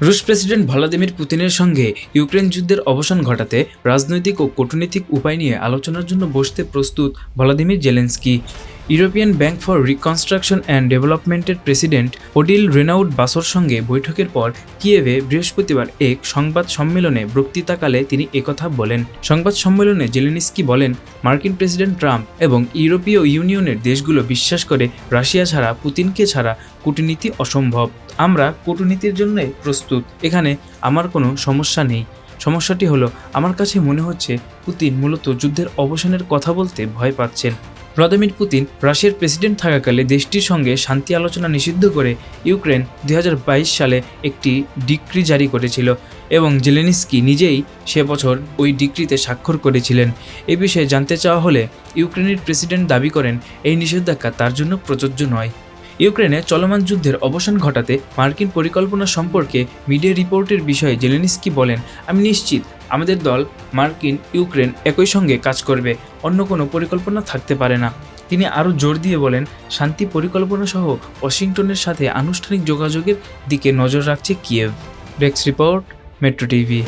রুশ president Vladimir পুতিনের সঙ্গে ইউক্রেন যুদ্ধের অবসান ঘটাতে রাজনৈতিক ও কূটনৈতিক উপায় নিয়ে আলোচনার জন্য বসতে প্রস্তুত Volodymyr Zelensky. European bank for reconstruction and ডেভেলপমেন্টের প্রেসিডেন্ট ওডিল রেনাউড বাসর সঙ্গে বৈঠকের পর কিয়েভে বৃহস্পতিবার এক সংবাদ সম্মেলনে বক্তৃতাকালে তিনি একথা বলেন। সংবাদ সম্মেলনে জেলেনিস্কি বলেন, মার্কিন প্রেসিডেন্ট ট্রাম্প এবং ইউরোপীয় ইউনিয়নের দেশগুলো বিশ্বাস করে রাশিয়া ছাড়া, পুতিনকে ছাড়া কূটনীতি অসম্ভব। আমরা কূটনীতির জন্য প্রস্তুত। এখানে আমার কোনো সমস্যা নেই। সমস্যাটি হলো, আমার কাছে মনে হচ্ছে, পুতিন মূলত যুদ্ধের অবসানের কথা বলতে ভয় পাচ্ছেন। ভ্লাদিমির পুতিন রাশিয়ার প্রেসিডেন্ট থাকাকালে দেশটির সঙ্গে শান্তি আলোচনা নিষিদ্ধ করে ইউক্রেন দু হাজার বাইশ সালে একটি ডিক্রি জারি করেছিল এবং জেলেনিস্কি নিজেই সে বছর ওই ডিক্রিতে স্বাক্ষর করেছিলেন। এ বিষয়ে জানতে চাওয়া হলে ইউক্রেনের প্রেসিডেন্ট দাবি করেন, এই নিষেধাজ্ঞা তার জন্য প্রযোজ্য নয়। ইউক্রেনে চলমান যুদ্ধের অবসান ঘটাতে মার্কিন পরিকল্পনা সম্পর্কে মিডিয়া রিপোর্টের বিষয়ে জেলেনিস্কি বলেন, আমি নিশ্চিত আমাদের দল মার্কিন, ইউক্রেন একই সঙ্গে কাজ করবে। অন্য কোনো পরিকল্পনা থাকতে পারে না। তিনি আরও জোর দিয়ে বলেন, শান্তি পরিকল্পনা সহ ওয়াশিংটনের সাথে আনুষ্ঠানিক যোগাযোগের দিকে নজর রাখছে Kyiv. Desk report, metro TV.